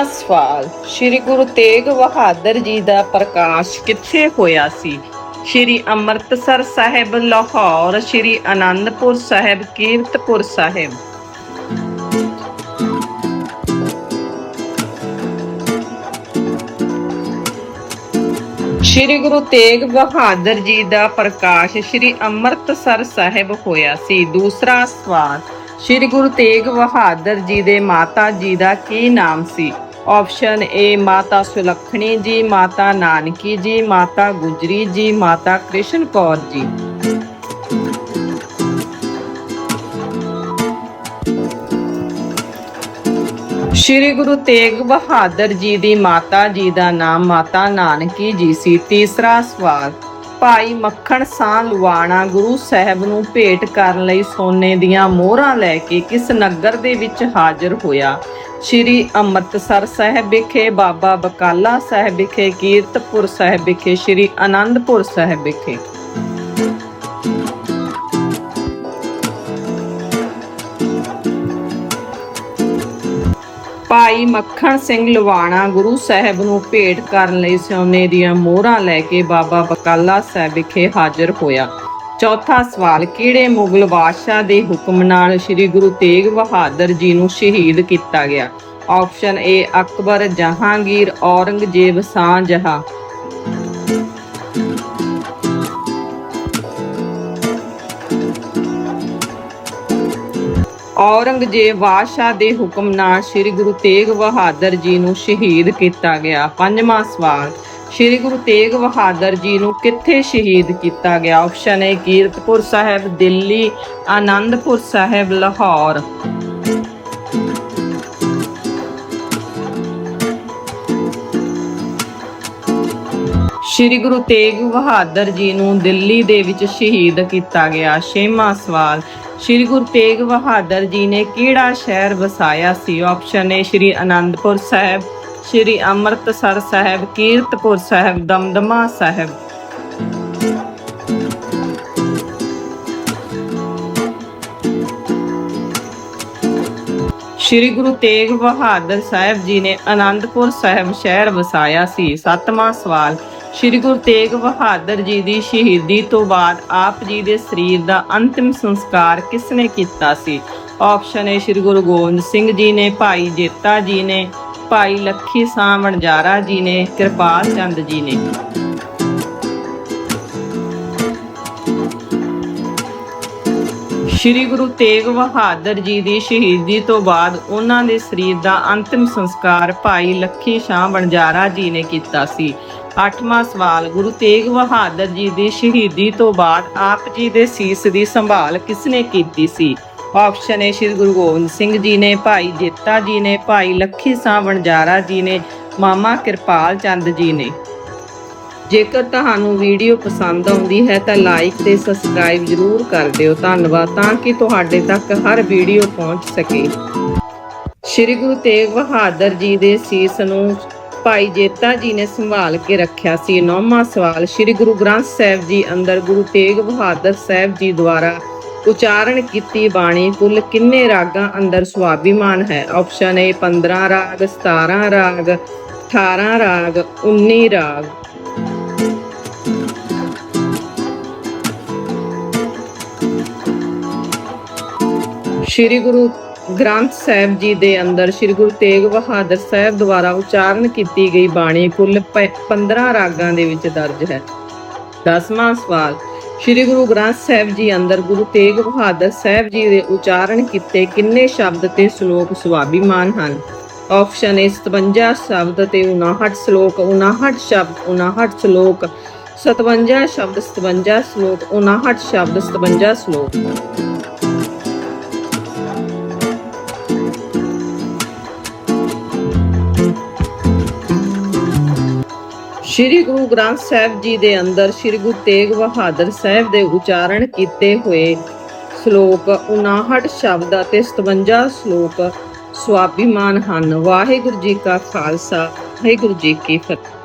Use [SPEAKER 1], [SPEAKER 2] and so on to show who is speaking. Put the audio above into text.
[SPEAKER 1] ਪਹਿਲਾ ਸਵਾਲ। ਸ੍ਰੀ ਗੁਰੂ ਤੇਗ ਬਹਾਦਰ ਜੀ ਦਾ ਪ੍ਰਕਾਸ਼ ਕਿੱਥੇ ਹੋਇਆ ਸੀ? ਸ੍ਰੀ ਅੰਮ੍ਰਿਤਸਰ ਸਾਹਿਬ, ਲਾਹੌਰ, ਸ੍ਰੀ ਆਨੰਦਪੁਰ ਸਾਹਿਬ, ਕੀਰਤਪੁਰ ਸਾਹਿਬ। ਸ੍ਰੀ ਗੁਰੂ ਤੇਗ ਬਹਾਦਰ ਜੀ ਦਾ ਪ੍ਰਕਾਸ਼ ਸ੍ਰੀ ਅੰਮ੍ਰਿਤਸਰ ਸਾਹਿਬ ਹੋਇਆ ਸੀ। ਦੂਸਰਾ ਸਵਾਲ, ਸ੍ਰੀ ਗੁਰੂ ਤੇਗ ਬਹਾਦਰ ਜੀ ਦੇ ਮਾਤਾ ਜੀ ਦਾ ਕੀ ਨਾਮ ਸੀ? ਆਪਸ਼ਨ ਏ ਮਾਤਾ ਸੁਲੱਖਣੀ ਜੀ, ਮਾਤਾ ਨਾਨਕੀ ਜੀ, ਮਾਤਾ ਗੁਜਰੀ ਜੀ, ਮਾਤਾ ਕ੍ਰਿਸ਼ਨ ਕੌਰ ਜੀ। ਸ਼੍ਰੀ ਗੁਰੂ ਤੇਗ ਬਹਾਦਰ ਜੀ ਦੀ ਮਾਤਾ ਜੀ ਦਾ ਨਾਮ ਮਾਤਾ ਨਾਨਕੀ ਜੀ ਸੀ। ਤੀਸਰਾ ਸਵਾਲ, ਭਾਈ ਮੱਖਣ ਸਾਹ ਲੁਆਣਾ ਗੁਰੂ ਸਾਹਿਬ ਨੂੰ ਭੇਟ ਕਰਨ ਲਈ ਸੋਨੇ ਦੀਆਂ ਮੋਹਰਾਂ ਲੈ ਕੇ ਕਿਸ ਨਗਰ ਦੇ ਵਿੱਚ ਹਾਜ਼ਰ ਹੋਇਆ? ਸ਼੍ਰੀ ਅੰਮ੍ਰਿਤਸਰ ਸਾਹਿਬ ਵਿਖੇ, ਬਾਬਾ ਬਕਾਲਾ ਸਾਹਿਬ ਵਿਖੇ, ਕੀਰਤਪੁਰ ਸਾਹਿਬ ਵਿਖੇ, ਸ਼੍ਰੀ ਆਨੰਦਪੁਰ ਸਾਹਿਬ ਵਿਖੇ। ਭਾਈ ਮੱਖਣ ਸਿੰਘ ਲਵਾਣਾ ਗੁਰੂ ਸਾਹਿਬ ਨੂੰ ਭੇਟ ਕਰਨ ਲਈ ਸੋਨੇ ਦੀਆਂ ਮੋਹਰਾਂ ਲੈ ਕੇ ਬਾਬਾ ਬਕਾਲਾ ਸਾਹਿਬ ਵਿਖੇ ਹਾਜ਼ਰ ਹੋਇਆ। ਚੌਥਾ ਸਵਾਲ, ਕਿਹੜੇ ਮੁਗਲ ਬਾਦਸ਼ਾਹ ਦੇ ਹੁਕਮ ਨਾਲ ਸ੍ਰੀ ਗੁਰੂ ਤੇਗ ਬਹਾਦਰ ਜੀ ਨੂੰ ਸ਼ਹੀਦ ਕੀਤਾ ਗਿਆ? ਆਪਸ਼ਨ ਏ ਅਕਬਰ, ਜਹਾਂਗੀਰ, ਔਰੰਗਜ਼ੇਬ ਸ਼ਾਹਜਹਾਂ ਔਰੰਗਜ਼ੇਬ ਬਾਦਸ਼ਾਹ ਦੇ ਹੁਕਮ ਨਾਲ ਸ੍ਰੀ ਗੁਰੂ ਤੇਗ ਬਹਾਦਰ ਜੀ ਨੂੰ ਸ਼ਹੀਦ ਕੀਤਾ ਗਿਆ। ਪੰਜਵਾਂ ਸਵਾਲ ਸ੍ਰੀ ਗੁਰੂ ਤੇਗ ਬਹਾਦਰ ਜੀ ਨੂੰ ਕਿੱਥੇ ਸ਼ਹੀਦ ਕੀਤਾ ਗਿਆ? Option A Kiratpur Sahib, Delhi, Anandpur Sahib, Lahore. ਸ਼੍ਰੀ ਗੁਰੂ ਤੇਗ ਬਹਾਦਰ ਜੀ ਨੂੰ ਦਿੱਲੀ ਦੇ ਵਿੱਚ ਸ਼ਹੀਦ ਕੀਤਾ ਗਿਆ। ਛੇਵਾਂ ਸਵਾਲ, ਸ਼੍ਰੀ ਗੁਰੂ ਤੇਗ ਬਹਾਦਰ ਜੀ ਨੇ ਕਿਹੜਾ ਸ਼ਹਿਰ ਵਸਾਇਆ ਸੀ? Option A Shri Anandpur Sahib. ਸ਼੍ਰੀ ਅੰਮ੍ਰਿਤਸਰ ਸਾਹਿਬ, ਕੀਰਤਪੁਰ ਸਾਹਿਬ, ਦਮਦਮਾ ਸਾਹਿਬ। ਸ਼੍ਰੀ ਗੁਰੂ ਤੇਗ ਬਹਾਦਰ ਸਾਹਿਬ ਜੀ ਨੇ ਆਨੰਦਪੁਰ ਸਾਹਿਬ ਸ਼ਹਿਰ ਵਸਾਇਆ ਸੀ। ਸੱਤਵਾਂ ਸਵਾਲ, ਸ਼੍ਰੀ ਗੁਰੂ ਤੇਗ ਬਹਾਦਰ ਜੀ ਦੀ ਸ਼ਹੀਦੀ ਤੋਂ ਬਾਅਦ ਆਪ ਜੀ ਦੇ ਸਰੀਰ ਦਾ ਅੰਤਿਮ ਸੰਸਕਾਰ ਕਿਸ ਨੇ ਕੀਤਾ ਸੀ? ਆਪਸ਼ਨ ਏ ਸ਼੍ਰੀ ਗੁਰੂ ਗੋਬਿੰਦ ਸਿੰਘ ਜੀ ਨੇ, ਭਾਈ ਜੇਤਾ ਜੀ ਨੇ ਭਾਈ ਲੱਖੀ ਸਾਹ ਵਣਜਾਰਾ ਜੀ ਨੇ, ਕਿਰਪਾਲ ਚੰਦ ਜੀ ਨੇ। ਸ਼੍ਰੀ ਗੁਰੂ ਤੇਗ ਬਹਾਦਰ ਜੀ ਦੀ ਸ਼ਹੀਦੀ ਤੋਂ ਬਾਅਦ ਉਹਨਾਂ ਦੇ ਸਰੀਰ ਦਾ ਅੰਤਿਮ ਸੰਸਕਾਰ ਭਾਈ ਲੱਖੀ ਸ਼ਾਹ ਬਣਜਾਰਾ ਜੀ ਨੇ ਕੀਤਾ ਸੀ। ਅੱਠਵਾਂ ਸਵਾਲ, ਗੁਰੂ ਤੇਗ ਬਹਾਦਰ ਜੀ ਦੀ ਸ਼ਹੀਦੀ ਤੋਂ ਬਾਅਦ ਆਪ ਜੀ ਦੇ ਸੀਸ ਦੀ ਸੰਭਾਲ ਕਿਸ ਨੇ ਕੀਤੀ ਸੀ? ਆਪਸ਼ਨ ਏ ਸ਼੍ਰੀ ਗੁਰੂ ਗੋਬਿੰਦ ਸਿੰਘ ਜੀ ਨੇ, ਭਾਈ ਜੇਤਾ ਜੀ ਨੇ, ਭਾਈ ਲੱਖੀ ਸਾਹ ਵਣਜਾਰਾ ਜੀ ਨੇ, ਮਾਮਾ ਕਿਰਪਾਲ ਚੰਦ ਜੀ ਨੇ। ਜੇਕਰ ਤੁਹਾਨੂੰ ਵੀਡੀਓ ਪਸੰਦ ਆਉਂਦੀ ਹੈ ਤਾਂ ਲਾਈਕ ਤੇ ਸਬਸਕ੍ਰਾਈਬ ਜ਼ਰੂਰ ਕਰ ਦਿਓ। ਧੰਨਵਾਦ, ਤਾਂ ਕਿ ਤੁਹਾਡੇ ਤੱਕ ਹਰ ਵੀਡੀਓ ਪਹੁੰਚ ਸਕੇ। ਸ਼੍ਰੀ ਗੁਰੂ ਤੇਗ ਬਹਾਦਰ ਜੀ ਦੇ ਸੀਸ ਨੂੰ ਭਾਈ ਜੇਤਾ ਜੀ ਨੇ ਸੰਭਾਲ ਕੇ ਰੱਖਿਆ ਸੀ। ਨੌਵਾਂ ਸਵਾਲ, ਸ਼੍ਰੀ ਗੁਰੂ ਗ੍ਰੰਥ ਸਾਹਿਬ ਜੀ ਅੰਦਰ ਗੁਰੂ ਤੇਗ ਬਹਾਦਰ ਸਾਹਿਬ ਜੀ ਦੁਆਰਾ ਉਚਾਰਨ ਕੀਤੀ ਬਾਣੀ ਕੁੱਲ ਕਿੰਨੇ ਰਾਗਾਂ ਅੰਦਰ ਸੁਆਭੀਮਾਨ ਹੈ? ਆਪਸ਼ਨ ਏ 15 ਰਾਗ 17 ਰਾਗ 18 ਰਾਗ 19 ਰਾਗ। ਸ਼੍ਰੀ ਗੁਰੂ ਗ੍ਰੰਥ ਸਾਹਿਬ ਜੀ ਦੇ ਅੰਦਰ ਸ਼੍ਰੀ ਗੁਰੂ ਤੇਗ ਬਹਾਦਰ ਸਾਹਿਬ ਦੁਆਰਾ ਉਚਾਰਨ ਕੀਤੀ ਗਈ ਬਾਣੀ ਕੁੱਲ ਪ- 15 ਰਾਗਾਂ ਦੇ ਵਿੱਚ ਦਰਜ ਹੈ। ਦਸਵਾਂ ਸਵਾਲ ਸ਼੍ਰੀ ਗੁਰੂ ਗ੍ਰੰਥ ਸਾਹਿਬ ਜੀ ਅੰਦਰ ਗੁਰੂ ਤੇਗ ਬਹਾਦਰ ਸਾਹਿਬ ਜੀ ਦੇ ਉਚਾਰਨ ਕੀਤੇ ਕਿੰਨੇ ਸ਼ਬਦ ਤੇ ਸ਼ਲੋਕ ਸੁਭਾਬੀਮਾਨ ਹਨ? ਆਪਸ਼ਨ ਏ 57 ਸ਼ਬਦ ਤੇ 59 ਸ਼ਲੋਕ 59 ਸ਼ਬਦ 59 ਸ਼ਲੋਕ 57 ਸ਼ਬਦ 57 ਸ਼ਲੋਕ 59 ਸ਼ਬਦ 57 ਸ਼ਲੋਕ। ਸ਼੍ਰੀ ਗੁਰੂ ਗ੍ਰੰਥ ਸਾਹਿਬ ਜੀ ਦੇ ਅੰਦਰ ਸ਼੍ਰੀ ਗੁਰੂ ਤੇਗ ਬਹਾਦਰ ਸਾਹਿਬ ਦੇ ਉਚਾਰਨ ਕੀਤੇ ਹੋਏ ਸ਼ਲੋਕ 59 ਸ਼ਬਦ ਅਤੇ 57 ਸ਼ਲੋਕ ਸਵਾਭਿਮਾਨ ਹਨ। ਵਾਹਿਗੁਰੂ ਜੀ ਕਾ ਖਾਲਸਾ, ਵਾਹਿਗੁਰੂ ਜੀ ਕੀ ਫਤਿਹ।